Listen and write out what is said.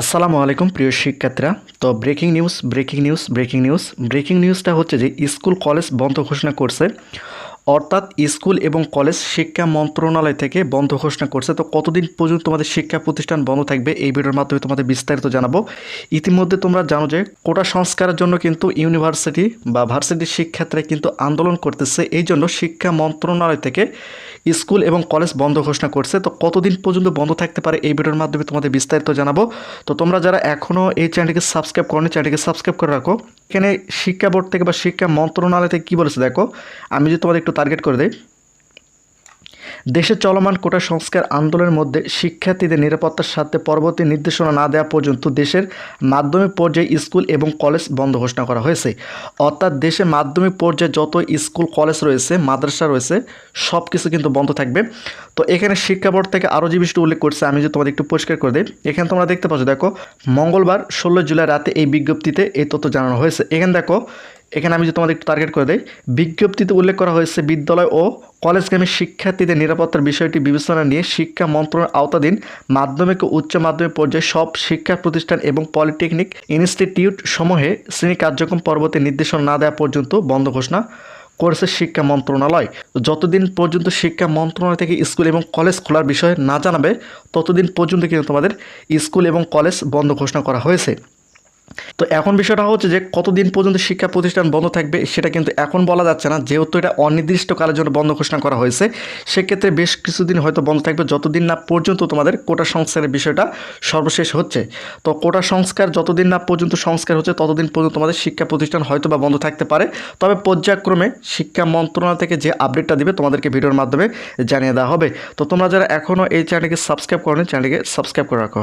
আসসালামু আলাইকুম, প্রিয় শিক্ষার্থীরা। তো breaking news breaking news breaking news. Breaking নিউজটা হচ্ছে যে, স্কুল, কলেজ বন্ধ ঘোষণা করছে। অর্থাৎ স্কুল এবং কলেজ শিক্ষা মন্ত্রণালয় থেকে বন্ধ ঘোষণা করছে। তো কতদিন পর্যন্ত তোমাদের শিক্ষা প্রতিষ্ঠান বন্ধ থাকবে? এই ভিডিওর মাধ্যমে তোমাদের বিস্তারিত জানাব। ইতিমধ্যে তোমরা জানো যে কোটা সংস্কারের জন্য কিন্তু ইউনিভার্সিটি বা ভার্সিটির শিক্ষার্থীরা কিন্তু আন্দোলন করতেছে। এই জন্য শিক্ষা মন্ত্রণালয় থেকে স্কুল এবং কলেজ বন্ধ ঘোষণা করছে। তো কতদিন পর্যন্ত বন্ধ থাকতে পারে এই ভিডিওর মাধ্যমে তোমাদের বিস্তারিত জানাব। তো তোমরা যারা এখনও এই চ্যানেলটিকে সাবস্ক্রাইব করনি, চ্যানেলটিকে সাবস্ক্রাইব করে রাখো। এখানে শিক্ষা বোর্ড থেকে বা শিক্ষা মন্ত্রণালয় থেকে কী বলেছে? দেখো, আমি যদি তোমাদের একটু টার্গেট করে দিই। দেশে চলমান কোটা সংস্কার আন্দোলনের মধ্যে শিক্ষার্থীদের নিরাপত্তার সাথে পরবর্তী নির্দেশনা না দেওয়া পর্যন্ত দেশের মাধ্যমিক পর্যায়ে স্কুল এবং কলেজ বন্ধ ঘোষণা করা হয়েছে। অর্থাৎ দেশে মাধ্যমিক পর্যায়ে যত স্কুল, কলেজ রয়েছে, মাদ্রাসা রয়েছে সব কিছু কিন্তু বন্ধ থাকবে। তো এখানে শিক্ষা বোর্ড থেকে আরও যে বিষয়টি উল্লেখ করছে, আমি যদি তোমাদের একটু পরিষ্কার করে দিই, এখানে তোমরা দেখতে পাচ্ছ, দেখো, মঙ্গলবার ষোলো জুলাই রাতে এই বিজ্ঞপ্তিতে এই তথ্য জানানো হয়েছে। এখানে দেখো এখানে আমি যদি তোমাদের একটু টার্গেট করে দিই, বিজ্ঞপ্তিতে উল্লেখ করা হয়েছে বিদ্যালয় ও কলেজগামী শিক্ষার্থীদের নিরাপত্তার বিষয়টি বিবেচনা নিয়ে শিক্ষা মন্ত্রণালয়ের আওতাধীন মাধ্যমিক ও উচ্চ মাধ্যমিক পর্যায়ে সব শিক্ষা প্রতিষ্ঠান এবং পলিটেকনিক ইনস্টিটিউট সমূহে শ্রেণি কার্যক্রম পরবর্তী নির্দেশনা না দেওয়া পর্যন্ত বন্ধ ঘোষণা করেছে শিক্ষা মন্ত্রণালয়। যতদিন পর্যন্ত শিক্ষা মন্ত্রণালয় থেকে স্কুল এবং কলেজ খোলার বিষয়ে না জানাবে, ততদিন পর্যন্ত কিন্তু তোমাদের স্কুল এবং কলেজ বন্ধ ঘোষণা করা হয়েছে। তো এখন বিষয়টা হচ্ছে যে কতদিন পর্যন্ত শিক্ষা প্রতিষ্ঠান বন্ধ থাকবে সেটা কিন্তু এখন বলা যাচ্ছে না। যেহেতু এটা অনির্দিষ্টকালের জন্য বন্ধ ঘোষণা করা হয়েছে, সেক্ষেত্রে বেশ কিছুদিন হয়তো বন্ধ থাকবে। যতদিন না পর্যন্ত তোমাদের কোটা সংস্কারের বিষয়টা সর্বশেষ হচ্ছে। তো কোটা সংস্কার যতদিন না পর্যন্ত সংস্কার হচ্ছে, ততদিন পর্যন্ত তোমাদের শিক্ষা প্রতিষ্ঠান হয়তো বা বন্ধ থাকতে পারে। তবে পর্যায়ক্রমে শিক্ষা মন্ত্রণালয় থেকে যে আপডেটটা দিবে তোমাদেরকে ভিডিওর মাধ্যমে জানিয়ে দেওয়া হবে। তো তোমরা যারা এখনও এই চ্যানেলকে সাবস্ক্রাইব করো চ্যানেলকে সাবস্ক্রাইব করে রাখো।